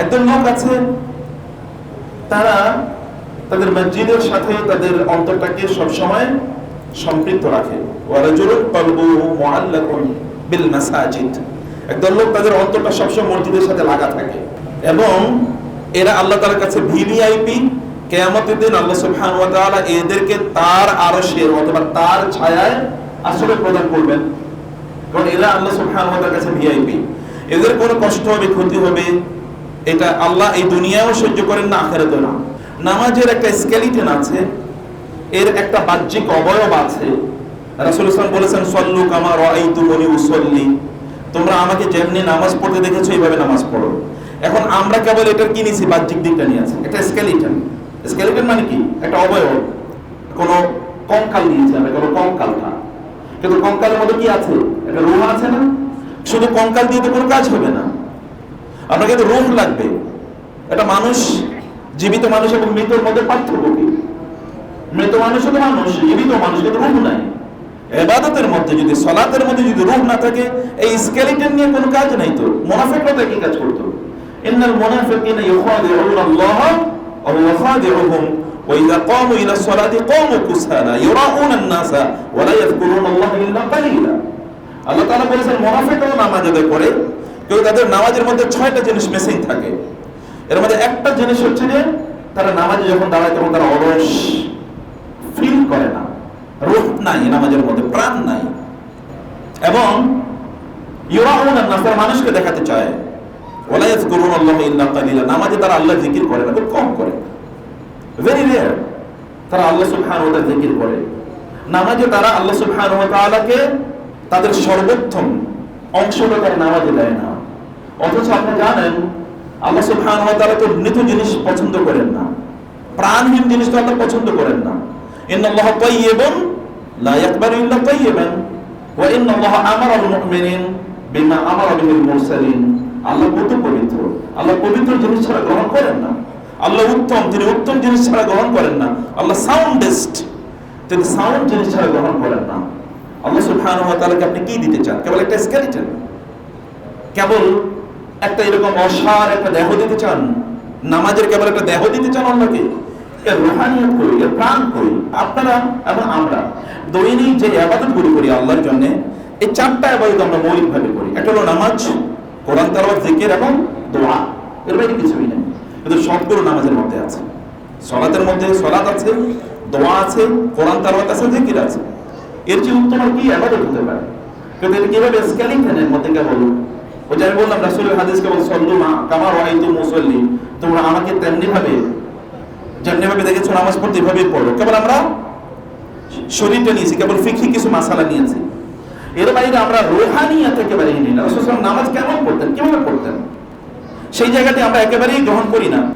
একজন লোক আছে, তারা তাদের মসজিদের সাথে তাদের অন্তরটাকে সবসময় সম্পৃক্ত রাখে। বিল মাসাজিদ। একদল লোক তাদের অন্তরটা সবসময় মসজিদের সাথে লাগা থাকে। এবং এরা আল্লাহ তাআলার কাছে ভিভিআইপি। কিয়ামতের দিন আল্লাহ সুবহানাহু ওয়া তাআলা এদেরকে তার আরশের অথবা তার ছায়ায় আসলে প্রদান করবেন। কারণ এরা আল্লাহ সুবহানাহু ওয়া তাআলার কাছে ভিআইপি এদের কোনো কষ্ট হবে, ক্ষতি হবে এটা আল্লাহ এই দুনিয়াও সহ্য করেন না, আখেরাতেও না। নামাজের একটা স্কেলিটন আছে, এর একটা বাহ্যিক অবয়ব আছে। রাসূল ইসলাম বলেছেন, সল্লু কামা রাআইতুমুনি উসাল্লি। তোমরা আমাকে যেমনি নামাজ পড়তে দেখেছ, এইভাবে নামাজ পড়ো। এখন আমরা কেবল এটার কি নিছি? বাহ্যিক দিকটা নিয়ে আছে এটা স্কেলিটন স্কেলিটন মানে কি? একটা অবয়ব। কোনো কঙ্কাল নিয়েছে আমরা, কোনো কঙ্কালটা কিন্তু কঙ্কালের মধ্যে কি আছে? একটা রুহ আছে না? শুধু কঙ্কাল দিয়ে তো কোনো কাজ হবে না। আপনার কিন্তু রুহ লাগবে একটা মানুষ জীবিত মানুষ এবং মৃতর মধ্যে পার্থক্য কি মৃত মানুষ হলো মানুষ জীবিত মানুষ কিন্তু রুহ নাই এবাদতের মধ্যে যদি সলাতের মধ্যে যদি রুহ না থাকে এই স্কেলিটন নিয়ে কোনো কাজ নাই তো মুনাফিকরা তো একই কাজ করতো ইন্নাল মুনাফিকিনা ইউখাদিউনা আল্লাহ ওয়া হুয়া খাদিউহুম وإذا قاموا إلى الصلاة قاموا كسالى يراؤون الناس ولا يذكرون الله إلا قليلا আল্লাহ তাআলা বলেছেন মুনাফিকরাও নামাজ আদায় করে কিন্তু তাদের নামাজের মধ্যে ছয়টা জিনিস মিসিং থাকে। এর মধ্যে একটা জিনিস হচ্ছে যে, তারা নামাজে যখন দাঁড়ায় তখন তারা অলস ফিল করে না। রূহ নাই নামাজের মধ্যে, প্রাণ নাই। এবং মানুষকে দেখাতে চায় নামাজে তারা আল্লাহ জিকির করে না, খুব কম করে। ভেরি রেয়ার তারা আল্লাহ সুবহানাহু ওয়া তাআলা জিকির করে। নামাজে তারা আল্লাহ তাআলাকে তাদের সর্বোত্তম অংশটা তারা নামাজে দেয় না। অথচ আপনি জানেন, আল্লাহ সুবহানাহু ওয়া তাআলা তো মৃত জিনিস পছন্দ করেন না। প্রাণহীন জিনিস তো আল্লাহ পছন্দ করেন না। ইন্নাল্লাহ তাইয়্যিবুন লা ইয়াকবালু ইল্লা তাইয়্যিবান। ওয়া ইন্নাল্লাহ আমারা আল মুমিনিন বিমা আমারা বিহিল মুরসালিন। আল্লাহ কত পবিত্র। আল্লাহ পবিত্র জিনিস ছাড়া গ্রহণ করেন না। আল্লাহ উত্তম, তিনি উত্তম জিনিস ছাড়া গ্রহণ করেন না। আল্লাহ সাউন্ডেস্ট তিনি সাউন্ড জিনিস ছাড়া গ্রহণ করেন না। আল্লাহ সুবহানাহু ওয়া তাআলাকে আপনি কি দিতে চান? কেবল একটা স্কেলিটন কেবল একটা এরকম অসার একটা দেহ দিতে চান, নামাজের কেবল একটা দেহ দিতে চান এর রুহানিয়ত করি, এর প্রাণ করি, আপনারা এবং আমরা। দৈনিক যে আবাদতগুলো করি আল্লাহর জন্য, এই চারটা আবাদত আমরা মৌলিক ভাবে করি। একটা হলো নামাজ, কোরআন তালাওয়াত, জিকির এবং দোয়া। এর বাইরে কিছুই নেই। কিন্তু সবগুলো নামাজের মধ্যে আছে। সলাতের মধ্যে সলাত আছে, দোয়া আছে, কোরআন তালাওয়াত আছে, জিকির আছে। এর যে উত্তম কি আবাদত হতে পারে। কিন্তু এটা কীভাবে স্কেলিংটনের মধ্যে কেবল ওই আমি বললাম রাসূলের হাদিস কেবল সল্লু মা কামার ওয়াইতু তোমরা আমাকে তেমনি ভাবে, যেমনি ভাবে দেখেছ, নামাজ পড়তে এভাবেই পড়ো। কেবল আমরা শরীরটা নিয়েছি, কেবল ফিকি কিছু মাসালা নিয়েছি। এর বাইরে আমরা রোহানিয়াত একেবারেই নিই। না রাসূল নামাজ কেমন পড়তেন? কীভাবে পড়তেন? সেই জায়গাটি আমরা একেবারেই গ্রহণ করি না।